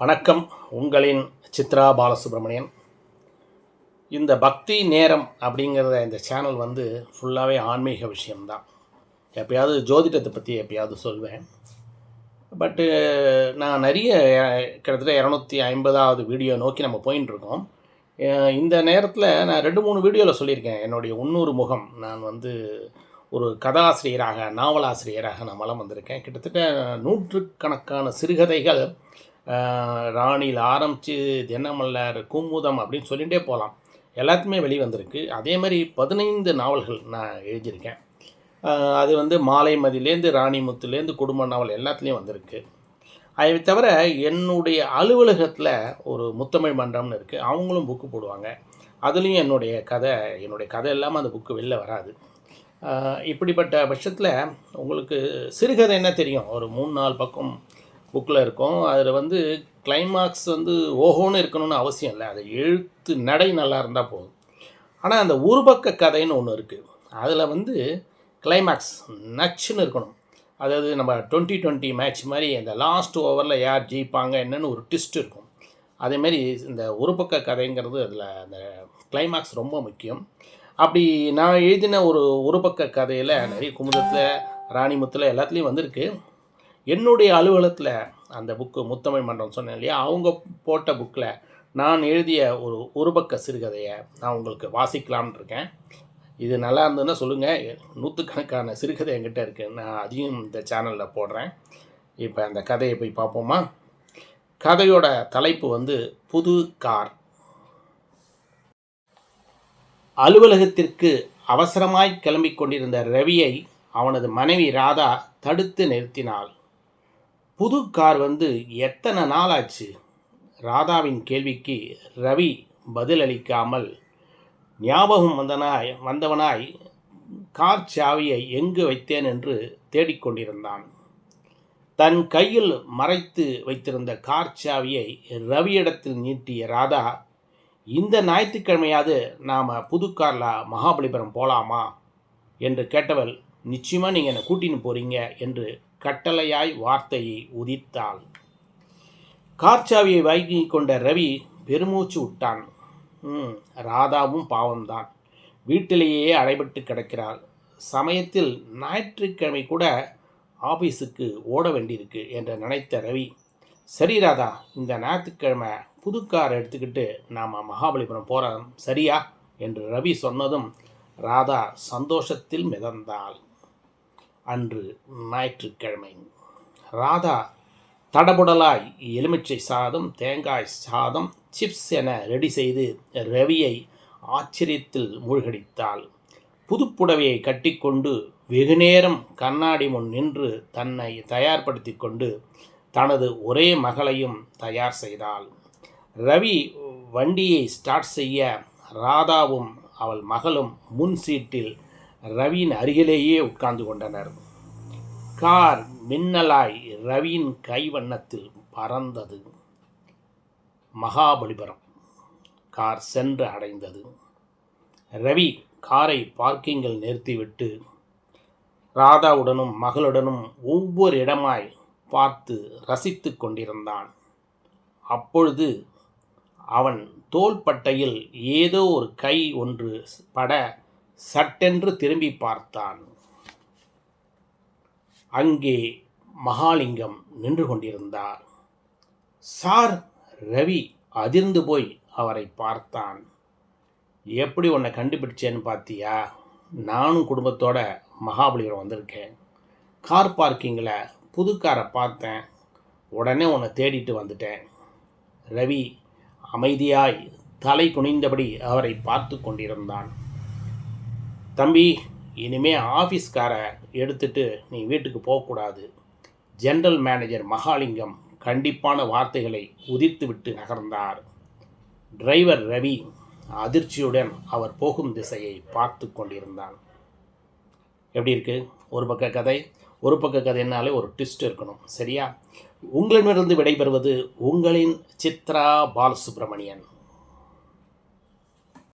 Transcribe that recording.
வணக்கம். உங்களின் சித்ரா பாலசுப்ரமணியன். இந்த பக்தி நேரம் அப்படிங்கிறத இந்த சேனல் வந்து ஃபுல்லாகவே ஆன்மீக விஷயம்தான். எப்பயாவது ஜோதிடத்தை பற்றி எப்பயாவது சொல்வேன். பட்டு நான் நிறைய கிட்டத்தட்ட இரநூத்தி ஐம்பதாவது வீடியோ நோக்கி நம்ம போயின்ட்டுருக்கோம் இந்த நேரத்தில் நான் ரெண்டு மூணு வீடியோவில் சொல்லியிருக்கேன். என்னுடைய உன்னூறு முகம். நான் வந்து ஒரு கதாசிரியராக நாவலாசிரியராக நான் வளம் வந்திருக்கேன். கிட்டத்தட்ட நூற்றுக்கணக்கான சிறுகதைகள் ராணியில் ஆரம்பித்து தினமல்லர் கூமுதம் அப்படின்னு சொல்லிகிட்டே போகலாம் எல்லாத்துமே வெளிவந்திருக்கு அதே மாதிரி பதினைந்து நாவல்கள் நான் எழுதியிருக்கேன். அது வந்து மாலைமதிலேருந்து ராணிமுத்துலேருந்து குடும்ப நாவல் எல்லாத்துலேயும் வந்திருக்கு. அதை தவிர என்னுடைய அலுவலகத்தில் ஒரு முத்தமிழ் மன்றம்னு இருக்குது அவங்களும் புக்கு போடுவாங்க. அதுலேயும் என்னுடைய கதை என்னுடைய கதை இல்லாமல் அந்த புக்கு வெளில வராது. இப்படிப்பட்ட பட்சத்தில் உங்களுக்கு சிறுகதை என்ன தெரியும்? ஒரு மூணு நாலு பக்கம் புக்கில் இருக்கும். அதில் வந்து கிளைமாக்ஸ் வந்து ஓஹோன்னு இருக்கணும்னு அவசியம் இல்லை. அது எழுத்து நடை நல்லா இருந்தால் போதும். ஆனால் அந்த உருபக்க கதைன்னு ஒன்று இருக்குது அதில் வந்து கிளைமாக்ஸ் நச்சுன்னு இருக்கணும். அதாவது நம்ம டுவெண்ட்டி டுவெண்ட்டி மேட்ச் மாதிரி அந்த லாஸ்ட் ஓவரில் யார் ஜெயிப்பாங்க என்னன்னு ஒரு ட்விஸ்ட் இருக்கும். அதேமாரி இந்த ஒருபக்க கதைங்கிறது அதில் அந்த கிளைமாக்ஸ் ரொம்ப முக்கியம். அப்படி நான் எழுதின ஒரு ஒருபக்க கதையில் நிறைய குமுதத்தில் ராணிமுத்தில் எல்லாத்துலேயும் வந்திருக்கு. என்னுடைய அலுவலகத்தில் அந்த புக்கு முத்தமிழ் மன்றம் சொன்னேன் இல்லையா? அவங்க போட்ட புக்கில் நான் எழுதிய ஒரு ஒரு பக்க சிறுகதையை நான் உங்களுக்கு வாசிக்கலாம்னு இருக்கேன். இது நல்லா இருந்ததுன்னா சொல்லுங்கள் நூற்றுக்கணக்கான சிறுகதை என்கிட்ட இருக்குது நான் அதையும் இந்த சேனலில் போடுறேன். இப்போ அந்த கதையை போய் பார்ப்போமா? கதையோட தலைப்பு வந்து புது கார். அலுவலகத்திற்கு அவசரமாய் கிளம்பிக் கொண்டிருந்த ரவியை அவனது மனைவி ராதா தடுத்து நிறுத்தினாள். புது கார் வந்து எத்தனை நாள் ஆச்சு ராதாவின் கேள்விக்கு ரவி பதிலளிக்காமல் ஞாபகம் வந்தனாய் வந்தவனாய் கார் சாவியை எங்கு வைத்தேன் என்று தேடிக்கொண்டிருந்தான் தன் கையில் மறைத்து வைத்திருந்த கார் சாவியை ரவியிடத்தில் நீட்டிய ராதா இந்த ஞாயிற்றுக்கிழமையாவது நாம் புது காரில் மகாபலிபுரம் போகலாமா என்று கேட்டவள் நிச்சயமாக நீங்கள் என்னை கூட்டின்னு போகிறீங்க என்று கட்டளையாய் வார்த்தையை உதித்தாள். கார்ச்சாவியை வாங்கி கொண்ட ரவி பெருமூச்சு விட்டான். ம், ராதாவும் பாவம்தான். வீட்டிலேயே அடைபட்டு கிடக்கிறாள். சமயத்தில் ஞாயிற்றுக்கிழமை கூட ஆஃபீஸுக்கு ஓட வேண்டியிருக்கு என்று நினைத்த ரவி சரி ராதா இந்த ஞாயிற்றுக்கிழமை புது கார் எடுத்துக்கிட்டு நாம் மகாபலிபுரம் போகிறோம் சரியா? என்று ரவி சொன்னதும் ராதா சந்தோஷத்தில் மிதந்தாள். அன்று ஞாயிற்றுக்கிழமை. ராதா தடபுடலாய் எலுமிச்சை சாதம் தேங்காய் சாதம் சிப்ஸ் என ரெடி செய்து ரவியை ஆச்சரியத்தில் மூழ்கடித்தாள். புதுப்புடவையை கட்டிக்கொண்டு வெகுநேரம் கண்ணாடி முன் நின்று தன்னை தயார்படுத்தி கொண்டு தனது ஒரே மகளையும் தயார் செய்தாள். ரவி வண்டியை ஸ்டார்ட் செய்ய ராதாவும் அவள் மகளும் முன் சீட்டில் ரவியின் அருகிலேயே உட்கார்ந்து கொண்டனர். கார் மின்னலாய் ரவியின் கைவண்ணத்தில் பறந்தது. மகாபலிபுரம். கார் சென்று அடைந்தது. ரவி காரை பார்க்கிங்கில் நிறுத்திவிட்டு ராதாவுடனும் மகளுடனும் ஒவ்வொரு இடமாய் பார்த்து ரசித்து கொண்டிருந்தான். அப்பொழுது அவன் தோள்பட்டையில் ஏதோ ஒரு கை ஒன்று பட சட்டென்று திரும்பி பார்த்தான். அங்கே மகாலிங்கம் நின்று கொண்டிருந்தார். சார் ரவி அதிர்ந்து போய் அவரை பார்த்தான். எப்படி உன்னை கண்டுபிடிச்சேன்னு பார்த்தியா நானும் குடும்பத்தோட மகாபலிபுரம் வந்திருக்கேன். கார் பார்க்கிங்கில் புது காரை பார்த்தேன். உடனே உன்னை தேடிட்டு வந்துட்டேன். ரவி அமைதியாய் தலை குனிந்தபடி அவரை பார்த்து கொண்டிருந்தான். தம்பி இனிமே ஆஃபீஸ் காரை எடுத்துட்டு நீ வீட்டுக்கு போகக்கூடாது. ஜெனரல் மேனேஜர் மகாலிங்கம் கண்டிப்பான வார்த்தைகளை உதிர்த்துவிட்டு நகர்ந்தார். டிரைவர் ரவி அதிர்ச்சியுடன் அவர் போகும் திசையை பார்த்து கொண்டிருந்தான். எப்படி இருக்குது ஒரு பக்க கதை ஒரு பக்க கதைனாலே ஒரு ட்விஸ்ட் இருக்கணும். சரியா? உங்களிடமிருந்து விடைபெறுவது உங்களின் சித்ரா பாலசுப்ரமணியன்.